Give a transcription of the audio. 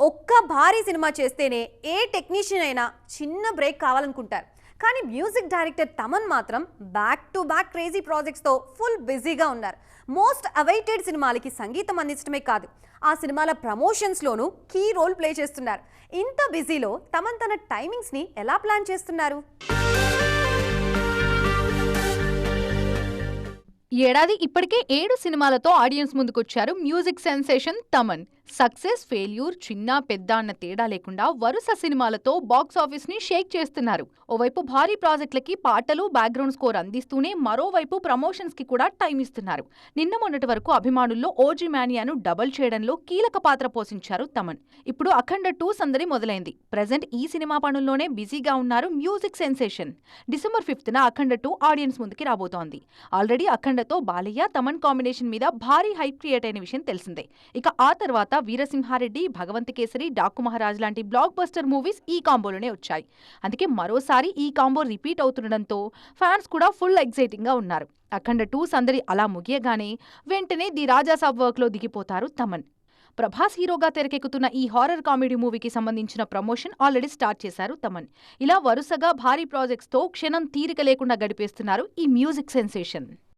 ఒక్క భారీ సినిమా చేస్తేనే ఏ టెక్నీషియన్ అయినా చిన్న బ్రేక్ కావాలనుకుంటారు. కానీ మ్యూజిక్ డైరెక్టర్ తమన్ మాత్రం బ్యాక్ టు బ్యాక్ క్రేజీ ప్రాజెక్ట్స్తో ఫుల్ బిజీగా ఉన్నారు. మోస్ట్ అవైటెడ్ సినిమాలకి సంగీతం అందించడమే కాదు ఆ సినిమాల ప్రమోషన్స్లోనూ కీ రోల్ ప్లే చేస్తున్నారు. ఇంత బిజీలో తమన్ తన టైమింగ్స్ని ఎలా ప్లాన్ చేస్తున్నారు? ఈ ఏడాది ఇప్పటికే ఏడు సినిమాలతో ఆడియన్స్ ముందుకొచ్చారు music sensation Thaman. Success failure చిన్న పెద్ద అన్న తేడా లేకుండా వరుస సినిమాలతో బాక్స్ ఆఫీస్ని షేక్ చేస్తున్నారు. ఓవైపు భారీ ప్రాజెక్టులకి పాటలు బ్యాక్గ్రౌండ్ స్కోర్ అందిస్తూనే మరోవైపు ప్రమోషన్స్కి కూడా టైం ఇస్తున్నారు. నిన్న మొన్నటి వరకు అభిమానుల్లో ఓజీ మానియాను డబుల్ చేయడంలో కీలక పాత్ర పోషించారు తమన్. ఇప్పుడు అఖండ టూ సందడి మొదలైంది. ప్రెజెంట్ ఈ సినిమా పనుల్లోనే బిజీగా ఉన్నారు మ్యూజిక్ సెన్సేషన్. డిసెంబర్ ఫిఫ్త్ న అఖండ టూ ఆడియన్స్ ముందుకి రాబోతోంది. ఆల్రెడీ అఖండతో బాలయ్య తమన్ కాంబినేషన్ మీద భారీ హైప్ క్రియేట్ అయిన విషయం తెలిసిందే. ఇక ఆ తర్వాత వీరసింహారెడ్డి భగవంత్ కేసరి డాకు మహారాజ్ లాంటి బ్లాక్ బస్టర్ మూవీస్ ఈ కాంబోలోనే వచ్చాయి. అందుకే మరోసారి ఈ కాంబో రిపీట్ అవుతుండడంతో ఫ్యాన్స్ కూడా ఫుల్ ఎగ్జైటింగ్గా ఉన్నారు. అఖండ టూస్ అందరి అలా ముగియగానే వెంటనే ది రాజాసాబ్ వర్క్లో దిగిపోతారు తమన్. ప్రభాస్ హీరోగా తెరకెక్కుతున్న ఈ హారర్ కామెడీ మూవీకి సంబంధించిన ప్రమోషన్ ఆల్రెడీ స్టార్ట్ చేశారు తమన్. ఇలా వరుసగా భారీ ప్రాజెక్ట్స్తో క్షణం తీరిక లేకుండా గడిపేస్తున్నారు ఈ మ్యూజిక్ సెన్సేషన్.